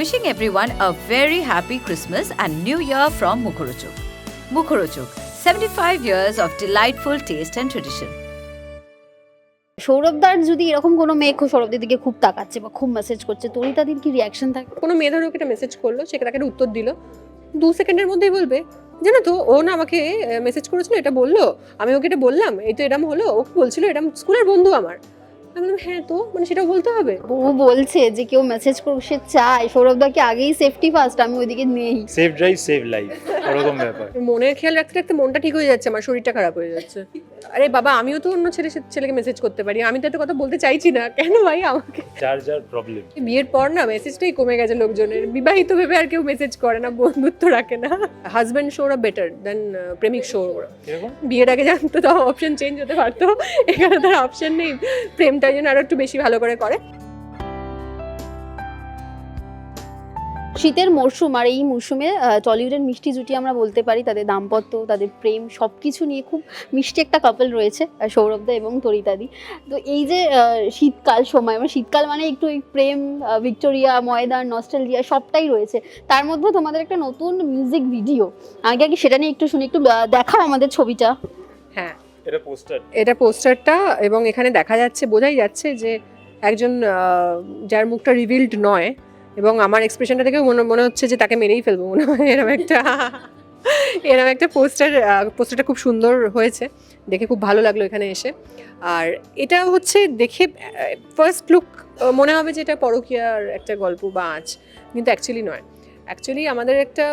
Wishing everyone a very happy Christmas and New Year from Mukhorochuk. Mukhorochuk, 75 years of delightful taste and tradition. সৌরভদার যদি এরকম কোনো মেয়ে খুব সৌরভদের দিকে খুব তাকাচ্ছে বা খুব মেসেজ করছে তরিতাদির কি রিয়াকশন থাকে কোনো মেয়ে ধরো ওকে একটা মেসেজ করল সে তাকে একটা উত্তর দিল দু সেকেন্ডের মধ্যেই বলবে জানো তো ও না আমাকে মেসেজ করেছিল এটা বলল আমি ওকে এটা বললাম এই তো এরম হলো ওকে বলছিল এরম স্কুলের বন্ধু আমার আমি বললাম হ্যাঁ তো মানে সেটাও বলতে হবে? ও বলছে যে কেউ মেসেজ করুক সে চায়। সৌরভদাকে আগেই সেফটি ফার্স্ট আমি ওইদিকে নেই। সেভ ড্রাইভ সেভ লাইফ ওরকম ব্যাপার। মনের খেয়াল রাখতে রাখতে মনটা ঠিক হয়ে যাচ্ছে আমার শরীরটা খারাপ হয়ে যাচ্ছে। আরে বাবা আমিও তো অন্য ছেলে ছেলেকে মেসেজ করতে পারি। আমি তো এত কথা বলতে চাইছি না। কেন ভাই আমাকে? যার যার প্রবলেম বিয়ের পর না মেসেজটাই কমে গেছে লোকজনের। বিবাহিত ভেবে আর কেউ মেসেজ করে না বন্ধুত্ব রাখে না। হাজব্যান্ড শোরা বেটার দেন প্রেমিক শো বিয়ের আগে জানতো তো অপশন চেঞ্জ হতে পারতো। এখানে তার অপশন নেই। প্রেমটা যেন আরও একটু বেশি ভালো করে করে। শীতের মরশুম আর এই মরশুমে টলিউডের মিষ্টি জুটি আমরা বলতে পারি তাদের দাম্পত্য তাদের প্রেম সব কিছু নিয়ে খুব মিষ্টি একটা কাপল রয়েছে সৌরভদা এবং তরিতাদি তো এই যে শীতকাল সময় মানে শীতকাল মানে একটু এই প্রেম ভিক্টোরিয়া ময়দান নস্টালজিয়া সবটাই রয়েছে। তার মধ্যে তোমাদের একটা নতুন মিউজিক ভিডিও আগে আগে সেটা নিয়ে একটু শুনি একটু দেখাও আমাদের ছবিটা। হ্যাঁ এটা পোস্টার। এটা পোস্টারটা এবং এখানে দেখা যাচ্ছে, বোঝাই যাচ্ছে যে একজন যার মুখটা রিভিল্ড নয় এবং আমার এক্সপ্রেশনটা দেখে মনে মনে হচ্ছে যে তাকে মেরেই ফেলব মনে হয়। এরকম একটা এরকম একটা পোস্টার পোস্টারটা খুব সুন্দর হয়েছে। দেখে খুব ভালো লাগল এখানে এসে। আর এটা হচ্ছে দেখে ফার্স্ট লুক মনে হবে যে এটা পরকীয়ার একটা গল্প বা আঁচ, কিন্তু অ্যাকচুয়ালি নয়। অ্যাকচুয়ালি আমাদের একটা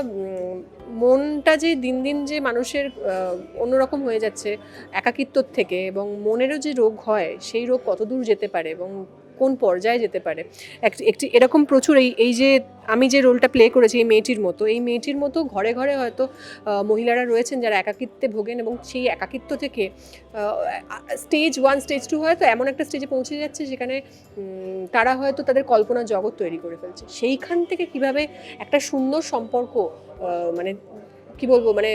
মনটা যে দিন দিন যে মানুষের অন্যরকম হয়ে যাচ্ছে, একাকিত্বর থেকে এবং মনেরও যে রোগ হয়, সেই রোগ কত দূর যেতে পারে এবং কোন পর্যায়ে যেতে পারে? এক- একটি, এরকম প্রচুর এই এই যে আমি যে রোলটা প্লে করেছি এই মেয়েটির মতো, এই মেয়েটির মতো ঘরে ঘরে হয়তো মহিলারা রয়েছেন যারা একাকিত্বে ভোগেন এবং সেই একাকিত্ব থেকে স্টেজ ওয়ান স্টেজ টু হয়তো এমন একটা স্টেজে পৌঁছে যাচ্ছে যেখানে তারা হয়তো তাদের কল্পনা জগৎ তৈরি করে ফেলছে। সেইখান থেকে কীভাবে একটা সুন্দর সম্পর্ক মানে কি বলব মানে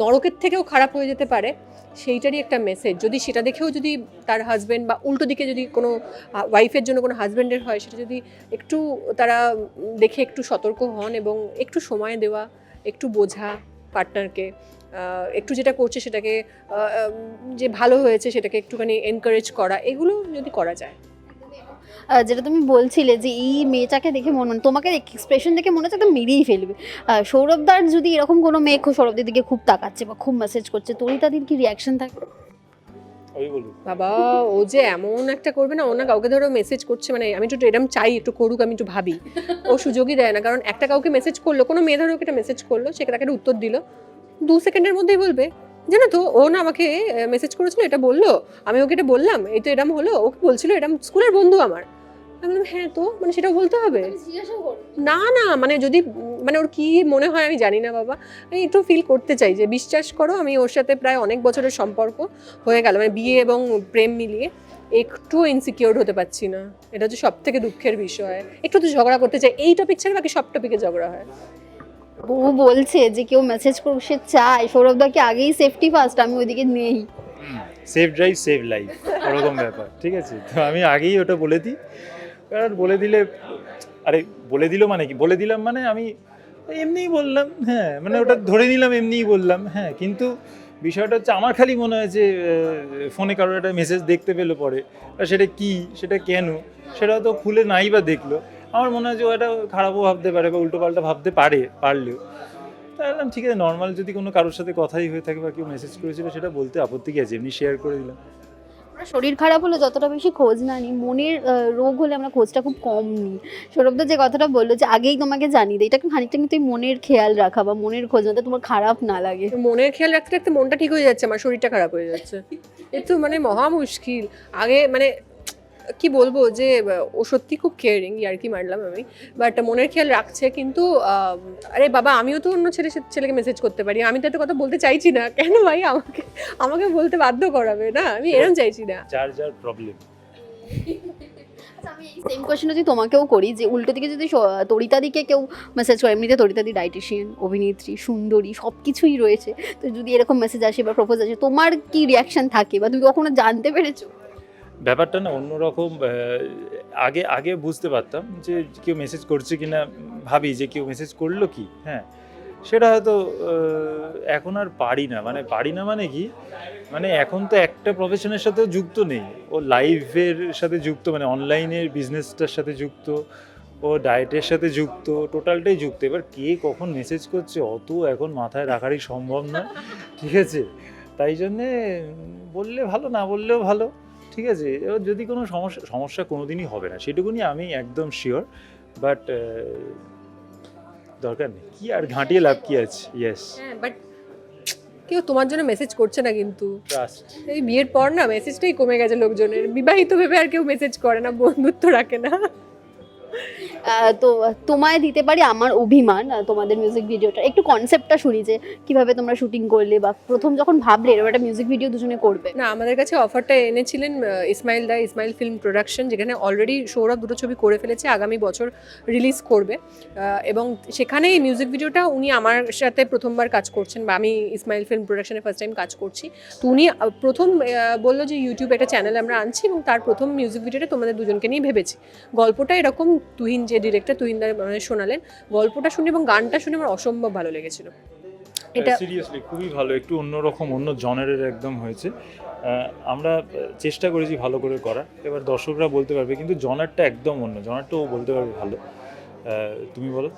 নরকের থেকেও খারাপ হয়ে যেতে পারে, সেইটারই একটা মেসেজ যদি সেটা দেখেও যদি তার হাজব্যান্ড বা উল্টো দিকে যদি কোনো ওয়াইফের জন্য কোনো হাজব্যান্ডের হয়, সেটা যদি একটু তারা দেখে একটু সতর্ক হন এবং একটু সময় দেওয়া, একটু বোঝা পার্টনারকে একটু যেটা করছে সেটাকে যে ভালো হয়েছে সেটাকে একটুখানি এনকারেজ করা, এগুলো যদি করা যায়। যেটা তুমি বলছিলে যে এই মেয়েটাকে দেখে মনে মানে তোমাকে এক্সপ্রেশন দেখে মনে হচ্ছে একদম মেরেই ফেলবে। আহ, সৌরভদার যদি এরকম কোনো মেয়ে খুব সৌরভদের দিকে খুব তাকাচ্ছে বা খুব মেসেজ করছে তরিতাদির কি রিয়াকশন থাকে? বাবা ও যে এমন একটা করবে না ও না কাউকে ধরো মেসেজ করছে মানে আমি একটু এরম চাই একটু করুক আমি একটু ভাবি। ও সুযোগই দেয় না কারণ একটা কাউকে মেসেজ করল কোনো মেয়ে ধরো ওকে একটা মেসেজ করল সে তাকে একটা উত্তর দিল। দু সেকেন্ডের মধ্যেই বলবে জানো তো ও না আমাকে মেসেজ করেছিল এটা বলল। আমি ওকে এটা বললাম এই তো এরম হলো ওকে বলছিল এরম স্কুলের বন্ধু আমার। আমি বললাম হ্যাঁ তো মানে সেটাও বলতে হবে? না না মানে যদি মানে ওর কি মনে হয় আমি জানি না বাবা। আমি একটু ফিল করতে চাই যে বিশ্বাস করো আমি ওর সাথে প্রায় অনেক বছরের সম্পর্ক হয়ে গেল মানে বিয়ে এবং প্রেম মিলিয়ে একটু ইনসিকিওর হতে পারছি না। এটা হচ্ছে সব থেকে দুঃখের বিষয়। একটু তো ঝগড়া করতে চাই এই টপিক ছাড়া বাকি সব টপিকে ঝগড়া হয়। ও বলছে যে কেউ মেসেজ করুক, সে চায়। সৌরভদাকে আগেই সেফটি ফার্স্ট আমি ওইদিকে নেই। সেভ ড্রাইভ সেভ লাইফ ওরকম ব্যাপার, ঠিক আছে? তো আমি আগেই ওটা বলে দিই। কারণ বলে দিলে, আরে বলে দিল মানে কি? বলে দিলাম মানে আমি এমনিই বললাম হ্যাঁ মানে ওটা ধরে নিলাম, এমনিই বললাম হ্যাঁ কিন্তু বিষয়টা হচ্ছে আমার খালি মনে হয় যে ফোনে কারোর একটা মেসেজ দেখতে পেল পরে। সেটা কি, সেটা কেন? সেটা তো খুলে নাই বা দেখল। আমার মনে হয় যে ও এটা খারাপও ভাবতে পারে বা উল্টো পাল্টা ভাবতে পারে পারলেও। তাই বললাম ঠিক আছে নর্মাল যদি কোনো কারোর সাথে কথাই হয়ে থাকে বা কেউ মেসেজ করেছিল সেটা বলতে আপত্তি কি আছে? এমনি শেয়ার করে দিলাম। আমরা শরীর খারাপ হলে যতটা বেশি খোঁজ না নিই মনের রোগ হলে আমরা খোঁজটা খুব কম নিই। সৌরভদা যে কথাটা বলল যে আগেই তোমাকে জানিয়ে দেয় এটাকে খানিকটা কিন্তু মনের খেয়াল রাখা বা মনের খোঁজ না তোমার খারাপ না লাগে। মনের খেয়াল রাখতে রাখতে মনটা ঠিক হয়ে যাচ্ছে আমার শরীরটা খারাপ হয়ে যাচ্ছে। এ তো মানে মহা মুশকিল। আগে মানে কি বলব যে ও সত্যি খুব কেয়ারিং আর কি মারলাম আমি। বাট মনের খেয়াল রাখছে কিন্তু আরে বাবা আমিও তো অন্য ছেলে ছেলেকে মেসেজ করতে পারি। আমি তো এত কথা বলতে চাইছি না। কেন ভাই? আমাকে আমাকে বলতে বাধ্য করাবে না? আমি এরম চাইছি না। যার যার প্রবলেম আচ্ছা, আমি এই সেম কোয়েশ্চেন যদি তোমাকেও করি যে উল্টো দিকে যদি তরিতাদিকে কেউ মেসেজ করে এমনিতে তরিতাদি ডাইটিশিয়ান অভিনেত্রী সুন্দরী সব কিছুই রয়েছে। তো যদি এরকম মেসেজ আসে বা প্রপোজ আসে তোমার কি রিয়াকশন থাকে বা তুমি কখনো জানতে পেরেছ? ব্যাপারটা না অন্যরকম আগে আগে বুঝতে পারতাম যে কেউ মেসেজ করছে কিনা, ভাবি যে কেউ মেসেজ করল কি হ্যাঁ। সেটা হয়তো এখন আর পারি না। মানে পারি না মানে কি? মানে এখন তো একটা প্রফেশনের সাথে যুক্ত নেই। ও লাইভের সাথে যুক্ত মানে অনলাইনের বিজনেসটার সাথে যুক্ত, ও ডায়েটের সাথে যুক্ত টোটালটাই যুক্ত। এবার কে কখন মেসেজ করছে, অত এখন মাথায় রাখারই সম্ভব নয় ঠিক আছে? তাই জন্যে বললে ভালো, না বললেও ভালো। ঠিক আছে? যদি কোনো সমস্যা সমস্যা কোনোদিনই হবে না সেটুকুনি আমি একদম শিওর বাট দরকার নেই। কি আর ঘাঁটিয়ে লাভ কি আছে? ইয়েস হ্যাঁ বাট কেউ তোমার জন্য মেসেজ করছে না কিন্তু। এই বিয়ের পর না মেসেজটাই কমে গেছে লোকজনের। বিবাহিত ভেবে আর কেউ মেসেজ করে না বন্ধুত্ব রাখে না। তো তোমায় দিতে পারি আমার অভিমান তোমাদের মিউজিক ভিডিওটা একটু কনসেপ্টটা শুনি যে কীভাবে তোমরা শুটিং করলে বা প্রথম যখন ভাবলে এরকম একটা মিউজিক ভিডিও দুজনে করবে। না, আমাদের কাছে অফারটা এনেছিলেন ইসমাইল দা, ইসমাইল ফিল্ম প্রোডাকশন যেখানে অলরেডি সৌরভ দুটো ছবি করে ফেলেছে, আগামী বছর রিলিজ করবে। এবং সেখানে এই মিউজিক ভিডিওটা উনি আমার সাথে প্রথমবার কাজ করছেন বা আমি ইসমাইল ফিল্ম প্রোডাকশনে ফার্স্ট টাইম কাজ করছি। তো উনি প্রথম বলল যে ইউটিউবে একটা চ্যানেল আমরা আনছি এবং তার প্রথম মিউজিক ভিডিওটা তোমাদের দুজনকে নিয়ে ভেবেছি। গল্পটা এরকম তুহিন যে ডিরেক্টর তুহিন দা মানে শোনালেন গল্পটা শুনে এবং গানটা শুনে আমার অসম্ভব ভালো লেগেছিল। এটা সিরিয়াসলি খুবই ভালো একটু অন্যরকম অন্য জনারের একদম হয়েছে। আমরা চেষ্টা করেছি ভালো করে করার এবার দর্শকরা বলতে পারবে কিন্তু জনারটা একদম অন্য জনারটাও বলতে পারবে ভালো। তুমি বলো।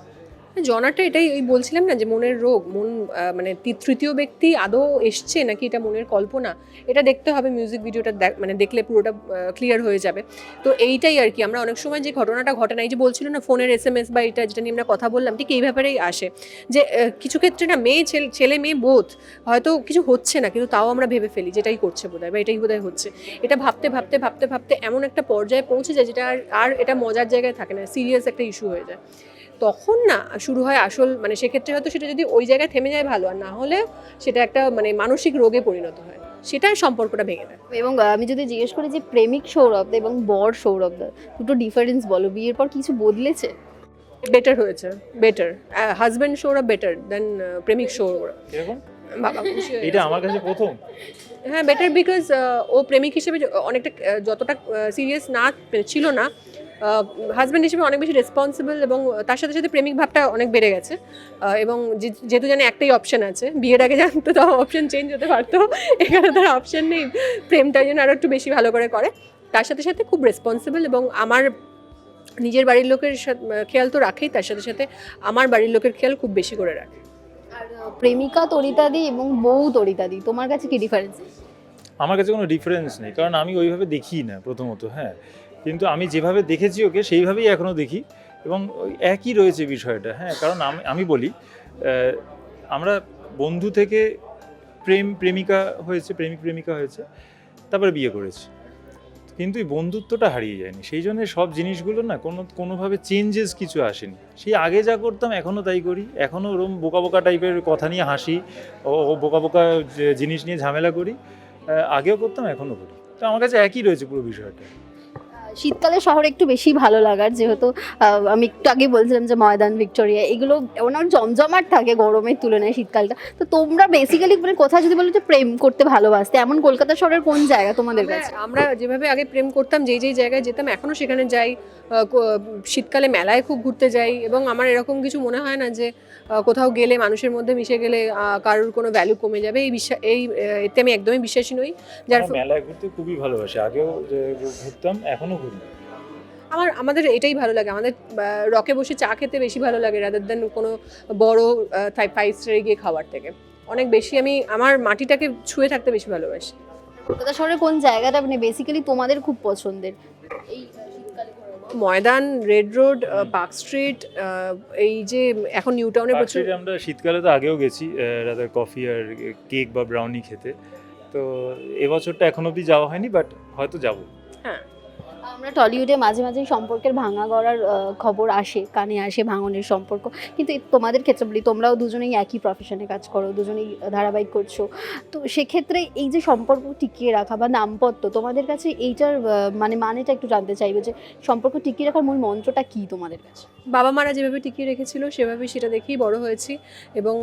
জনাটা এটাই, ওই বলছিলাম না যে মনের রোগ, মন মানে তৃতীয় ব্যক্তি আদৌ এসছে নাকি এটা মনের কল্পনা? এটা দেখতে হবে মিউজিক ভিডিওটা মানে দেখলে পুরোটা ক্লিয়ার হয়ে যাবে। তো এইটাই আর কি, আমরা অনেক সময় যে ঘটনাটা ঘটে না, এই যে বলছিল না ফোনের এস এম এস বা এটা যেটা নিয়ে আমরা কথা বললাম, ঠিক এই ব্যাপারেই আসে। যে কিছু ক্ষেত্রে না মেয়ে, ছেলে- ছেলে মেয়ে বোধ হয়তো কিছু হচ্ছে না, কিন্তু তাও আমরা ভেবে ফেলি যেটাই করছে বোধহয় বা এটাই বোধহয় হচ্ছে। এটা ভাবতে ভাবতে ভাবতে ভাবতে এমন একটা পর্যায়ে পৌঁছে যায় যেটা আর আর এটা মজার জায়গায় থাকে না সিরিয়াস একটা ইস্যু হয়ে যায়। তখন না শুরু হয় আসল মানে সেক্ষেত্রে হয়তো সেটা যদি ওই জায়গায় থেমে যায় ভালো আর না হলে সেটা একটা মানে মানসিক রোগে পরিণত হয়। সেটাই সম্পর্কটা ভেঙে দেয়। এবং আমি যদি জিজ্ঞেস করি যে প্রেমিক সৌরভ দা এবং বর সৌরভ দা দুটো ডিফারেন্স বলো বিয়ের পর কিছু বদলেছে? বেটার হয়েছে বেটার হাজব্যান্ড শোরা বেটার দেন প্রেমিক শোরা এরকম বাবা এটা আমার কাছে প্রথম। হ্যাঁ বেটার বিকজ ও প্রেমিক হিসেবে অনেকটা যতটা সিরিয়াস না ছিল না হাজব্যান্ড হিসেবে অনেক বেশি রেসপন্সিবল এবং তার সাথে সাথে প্রেমিক ভাবটা অনেক বেড়ে গেছে। এবং যে- যেহেতু জানে একটাই অপশন আছে বিয়ের আগে জানতো তাও অপশন চেঞ্জ হতে পারতো এখানে তার অপশন নেই। প্রেমটার জন্য আরও একটু বেশি ভালো করে করে। তার সাথে সাথে খুব রেসপন্সিবল এবং আমার নিজের বাড়ির লোকের সাথে খেয়াল তো রাখেই তার সাথে সাথে আমার বাড়ির লোকের খেয়াল খুব বেশি করে রাখে। আর প্রেমিকা তরিতাদি এবং বউ তরিতাদি তোমার কাছে কি ডিফারেন্স আমার কাছে কোনো ডিফারেন্স নেই কারণ আমি ওইভাবে দেখি না প্রথমত হ্যাঁ। কিন্তু আমি যেভাবে দেখেছি ওকে, সেইভাবেই এখনও দেখি। এবং ওই একই রয়েছে বিষয়টা হ্যাঁ কারণ আমি আমি বলি আমরা বন্ধু থেকে প্রেম, প্রেমিকা হয়েছে, প্রেমিক, প্রেমিকা হয়েছে, তারপরে বিয়ে করেছি। কিন্তু এই বন্ধুত্বটা হারিয়ে যায়নি। সেই জন্য সব জিনিসগুলো না কোনো, কোনোভাবে চেঞ্জেস কিছু আসেনি। সেই আগে যা করতাম এখনও তাই করি। এখনও ওরম বোকা বোকা টাইপের কথা নিয়ে হাসি, ও ও বোকা বোকা জিনিস নিয়ে ঝামেলা করি। আগেও করতাম এখনও করি। তো আমার কাছে একই রয়েছে পুরো বিষয়টা। শীতকালে শহরে একটু বেশি ভালো লাগার যেহেতু আমি একটু আগে বলছিলাম যে ময়দান ভিক্টোরিয়া এগুলো ওনার জমজমাট থাকে গরমের তুলনায় শীতকালটা। তো তোমরা বেসিক্যালি মানে কোথাও যদি বলো যে প্রেম করতে ভালোবাসতে এমন কলকাতা শহরের কোন জায়গা তোমাদের কাছে? আমরা যেভাবে আগে প্রেম করতাম যেই যেই জায়গায় যেতাম এখনও সেখানে যাই শীতকালে মেলায় খুব ঘুরতে যাই এবং আমার এরকম কিছু মনে হয় না যে কোথাও গেলে মানুষের মধ্যে মিশে গেলে কারোর কোনো ভ্যালু কমে যাবে এই বিশ্বাস এই এতে আমি একদমই বিশ্বাসী নই। যার আমার মেলায় ঘুরতে খুবই ভালোবাসি। আগেও যে ঘুরতাম এখনও আমার আমাদের এটাই ভালো লাগে। আমাদের রকে বসে চা খেতে বেশি ভালো লাগে রাদার দেন কোনো বড় ফাইভ স্টারে গিয়ে খাওয়ার থেকে। অনেক বেশি আমি আমার মাটিটাকে ছুঁয়ে থাকতে বেশি ভালোবাসি। কলকাতা শহরে কোন জায়গাটা মানে বেসিক্যালি তোমাদের খুব পছন্দের? এই? Maidan red road park street এই যে এখন নিউ টাউনে প্রচুর আমরা শীতকালে তো আগেও গেছি রাদার কফি আর কেক বা ব্রাউনি খেতে। তো এবছরটা এখন অবধি যাওয়া হয়নি বাট হয়তো যাব। আহ, আমরা টলিউডে মাঝে মাঝেই সম্পর্কের ভাঙা গড়ার খবর আসে, কানে আসে ভাঙনের সম্পর্ক। কিন্তু তোমাদের ক্ষেত্রে বলি, তোমরাও দুজনেই একই প্রফেশনে কাজ করো, দুজনেই ধারাবাহিক করছ। তো সেক্ষেত্রে এই যে সম্পর্ক টিকিয়ে রাখা বা দাম্পত্য তোমাদের কাছে এইটার মানে মানেটা একটু জানতে চাইবে যে সম্পর্ক টিকিয়ে রাখার মূল মন্ত্রটা কি তোমাদের কাছে? বাবা মারা যেভাবে টিকিয়ে রেখেছিল, সেভাবে সেটা দেখেই বড় হয়েছি এবং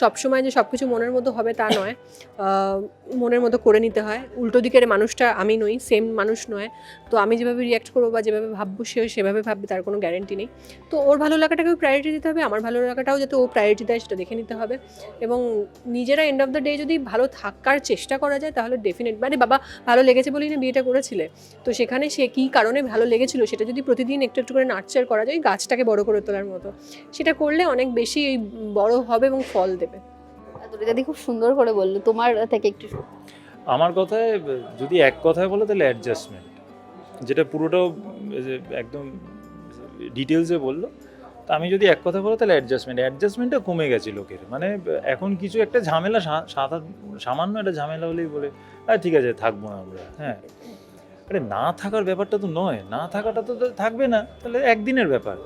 সব সময় যে সব কিছু মনের মতো হবে তা নয়। মনের মতো করে নিতে হয়। উল্টো দিকের মানুষটা আমি নই সেম মানুষ নয়। তো আমি যেভাবে রিয়াক্ট করব বা যেভাবে ভাববো সে সেভাবে ভাববে তার কোনো গ্যারেন্টি নেই। তো ওর ভালো লাগাটাকেও প্রায়োরিটি দিতে হবে আমার ভালো লাগাটাও যাতে ও প্রায়োরিটি দেয় সেটা দেখে নিতে হবে। এবং নিজেরা এন্ড অফ দ্য ডে যদি ভালো থাকার চেষ্টা করা যায় তাহলে ডেফিনেট মানে বাবা ভালো লেগেছে বলেই না বিয়েটা করেছিলে। তো সেখানে সে কী কারণে ভালো লেগেছিল সেটা যদি প্রতিদিন একটু একটু করে নার্চার করা যায় ওই গাছটাকে বড় করে তোলার মতো। সেটা করলে অনেক বেশি এই বড় হবে এবং ফল দেবে। দাদি খুব সুন্দর করে বলল তোমার থেকে একটু আমার কথায় যদি এক কথায় বলো তাহলে অ্যাডজাস্টমেন্ট যেটা পুরোটাও একদম ডিটেলসে বলল, তা আমি যদি এক কথা বলো তাহলে অ্যাডজাস্টমেন্ট অ্যাডজাস্টমেন্টটা কমে গেছে লোকের। মানে এখন কিছু একটা ঝামেলা সামান্য একটা ঝামেলা হলেই বলে হ্যাঁ ঠিক আছে, থাকব না আমরা। হ্যাঁ। আরে, না থাকার ব্যাপারটা তো নয়। না থাকাটা তো থাকবে না। তাহলে একদিনের ব্যাপার।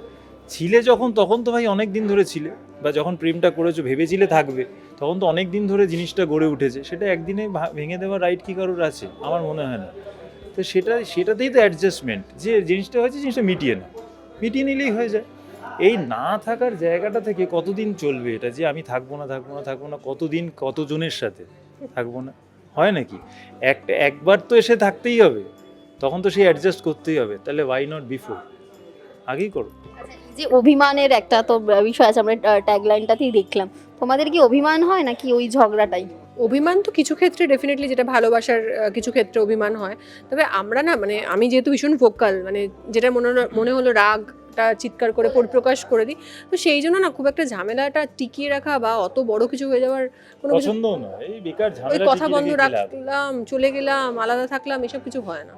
ছিলে যখন, তখন তো ভাই অনেক দিন ধরে ছিলে। বা যখন প্রেমটা করেছ, ভেবেছিলে থাকবে, তখন তো অনেক দিন ধরে জিনিসটা গড়ে উঠেছে। সেটা একদিনে ভেঙে দেওয়ার রাইট কি কারোর আছে? আমার মনে হয় না। তো সেটা, সেটাতেই তো অ্যাডজাস্টমেন্ট যে জিনিসটা হয়েছে, জিনিসটা মিটিয়ে না মিটিয়ে নিলেই হয়ে যায়। এই না থাকার জায়গাটা থেকে কতদিন চলবে এটা? যে আমি থাকব না থাকব না থাকব না, কতদিন কতজনের সাথে থাকব না? হয় নাকি? একটা একবার তো এসে থাকতেই হবে। তখন তো সেই অ্যাডজাস্ট করতেই হবে। তাহলে ওয়াই নট বিফোর আগেই করো। যে অভিমানের একটা তো বিষয় আছে, আমরা ট্যাগলাইনটাতেই দেখলাম। তোমাদের কি অভিমান হয় নাকি ওই ঝগড়াটাই? অভিমান তো কিছু ক্ষেত্রে ডেফিনেটলি যেটা ভালোবাসার কিছু ক্ষেত্রে অভিমান হয়। তবে আমরা না মানে আমি যেহেতু ভীষণ ভোকাল মানে যেটা মনে মনে হলো রাগটা চিৎকার করে পরিপ্রকাশ করে দিই তো সেই জন্য না খুব একটা ঝামেলাটা টিকিয়ে রাখা বা অত বড় কিছু হয়ে যাওয়ার কোনো পছন্দ না। এই বেকার ওই ঝামেলা কথা বন্ধ? রাখলাম চলে গেলাম আলাদা থাকলাম এসব কিছু হয় না।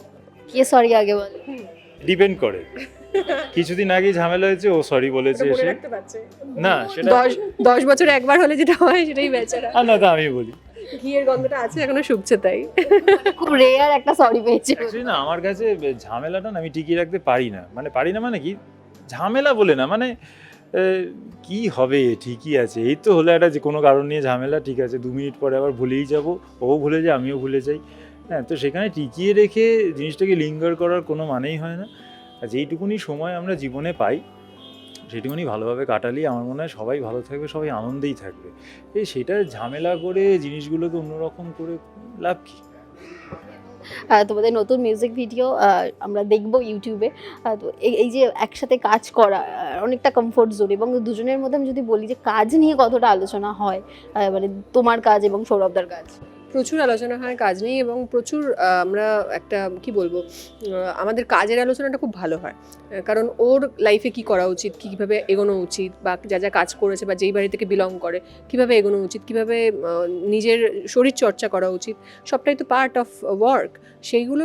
কে সরি আগে বলে। ডিপেন্ড করে। কিছুদিন আগে ঝামেলা হয়েছে ও সরি বলেছে এসে। না সেটা দশ দশ বছর একবার হলে যেটা হয় সেটাই বেচারা। আর না আমি বলি। ঘিয়ের গন্ধটা আছে এখনও শুকছে তাই। খুব রেয়ার একটা সরি পেয়েছে। Actually না আমার কাছে ঝামেলাটা না আমি টিকিয়ে রাখতে পারি না। মানে পারি না মানে কি? ঝামেলা বলে না মানে কি হবে? ঠিকই আছে। এই তো হলো একটা যে কোনো কারণ নিয়ে ঝামেলা ঠিক আছে দু মিনিট পরে আবার ভুলেই যাব। ও ভুলে যায় আমিও ভুলে যাই। হ্যাঁ তো সেখানে টিকিয়ে রেখে জিনিসটাকে লিঙ্গার করার কোনো মানেই হয় না। আর যেইটুকুনি সময় আমরা জীবনে পাই সেটুকুনি ভালোভাবে কাটালি আমার মনে হয় সবাই ভালো থাকবে, সবাই আনন্দেই থাকবে। এই সেটা ঝামেলা করে জিনিসগুলোকে অন্যরকম করে লাভ কী? তোমাদের নতুন মিউজিক ভিডিও আমরা দেখব ইউটিউবে তো এই যে একসাথে কাজ করা অনেকটা কমফোর্ট জোন এবং দুজনের মধ্যে আমি যদি বলি যে কাজ নিয়ে কতটা আলোচনা হয় মানে তোমার কাজ এবং সৌরভদার কাজ। প্রচুর আলোচনা হয়, কাজ নিয়ে এবং প্রচুর আমরা একটা, কি বলব আমাদের কাজের আলোচনাটা খুব ভালো হয়। কারণ ওর লাইফে কি করা উচিত কীভাবে এগোনো উচিত, বা যা যা কাজ করেছে বা যেই বাড়ি থেকে বিলং করে, কীভাবে এগোনো উচিত, কীভাবে নিজের শরীর চর্চা করা উচিত, সবটাই তো পার্ট অফ ওয়ার্ক সেইগুলো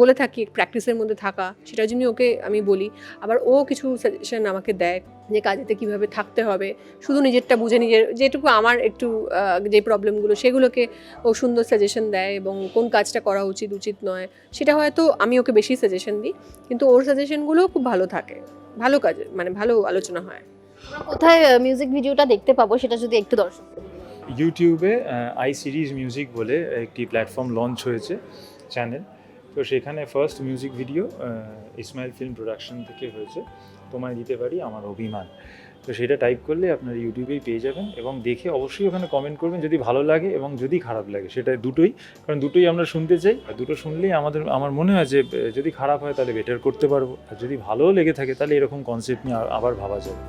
বলে থাকি প্র্যাকটিসের মধ্যে থাকা, সেটার জন্য ওকে আমি বলি। আবার ও কিছু সাজেশন আমাকে দেয়, যে কাজেতে কীভাবে থাকতে হবে, শুধু নিজেরটা বুঝে নিজের, যেটুকু আমার একটু যে প্রবলেমগুলো সেগুলোকে ও সুন্দর সাজেশন দেয় এবং কোন কাজটা করা উচিত উচিত নয় সেটা হয়তো আমি ওকে বেশি সাজেশন দিই কিন্তু ওর সাজেশনগুলোও খুব ভালো থাকে ভালো কাজে মানে ভালো আলোচনা হয়। আমরা কোথায় মিউজিক ভিডিওটা দেখতে পাবো সেটা যদি একটু দর্শক ইউটিউবে আই সিরিজ মিউজিক বলে একটি প্ল্যাটফর্ম লঞ্চ হয়েছে চ্যানেল তো সেখানে first music video Ismail film production থেকে হয়েছে। তোমায় দিতে পারি আমার অভিমান। তো সেটা টাইপ করলে আপনার ইউটিউবেই পেয়ে যাবেন এবং দেখে অবশ্যই ওখানে কমেন্ট করবেন যদি ভালো লাগে এবং যদি খারাপ লাগে। সেটা দুটোই, কারণ দুটোই আমরা শুনতে চাই আর দুটো শুনলেই আমাদের, আমার মনে হয় যে যদি খারাপ হয় তাহলে বেটার করতে পারব। আর যদি ভালোও লেগে থাকে তাহলে এরকম কনসেপ্ট নিয়ে আবার ভাবা যাবে